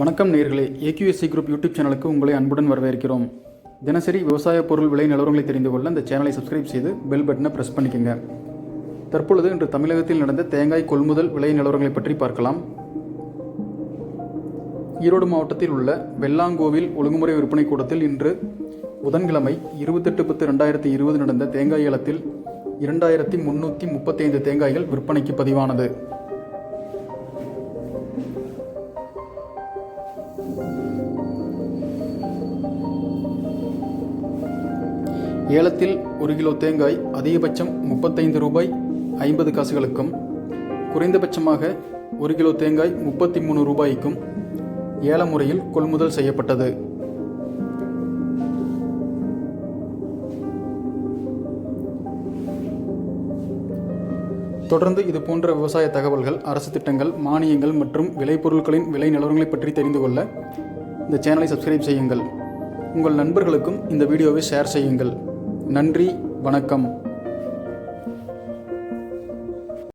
வணக்கம் நேர்களே. AQSC group YouTube சேனலுக்கு உங்களை அன்புடன் வரவேற்கிறோம். தினசரி விவசாய பொருள் விலை நிலவரங்களை தெரிந்து கொள்ள இந்த சேனலை சப்ஸ்கிரைப் செய்து பெல் பட்டனை ப்ரெஸ் பண்ணிக்கோங்க. தற்பொழுது இன்று தமிழகத்தில் நடந்த தேங்காய் கொள்முதல் விலை நிலவரங்களை பற்றி பார்க்கலாம். ஈரோடு மாவட்டத்தில் உள்ள வெள்ளாங்கோவில் ஒழுங்குமுறை விற்பனை கூடத்தில் இன்று புதன்கிழமை இருபத்தெட்டு பத்து ரெண்டாயிரத்தி இருபது நடந்த தேங்காய் ஏலத்தில் இரண்டாயிரத்தி முன்னூற்றி முப்பத்தைந்து தேங்காய்கள் விற்பனைக்கு பதிவானது. ஏலத்தில் ஒரு கிலோ தேங்காய் அதிகபட்சம் முப்பத்தைந்து ரூபாய் ஐம்பது காசுகளுக்கும் குறைந்தபட்சமாக ஒரு கிலோ தேங்காய் முப்பத்தி மூணு ரூபாய்க்கும் ஏல முறையில் கொள்முதல் செய்யப்பட்டது. தொடர்ந்து இது போன்ற விவசாய தகவல்கள் அரசு திட்டங்கள் மானியங்கள் மற்றும் விளைபொருட்களின் விலை நிலவரங்களை பற்றி தெரிந்து கொள்ள இந்த சேனலை சப்ஸ்கிரைப் செய்யுங்கள். உங்கள் நண்பர்களுக்கும் இந்த வீடியோவை ஷேர் செய்யுங்கள். நன்றி வணக்கம்.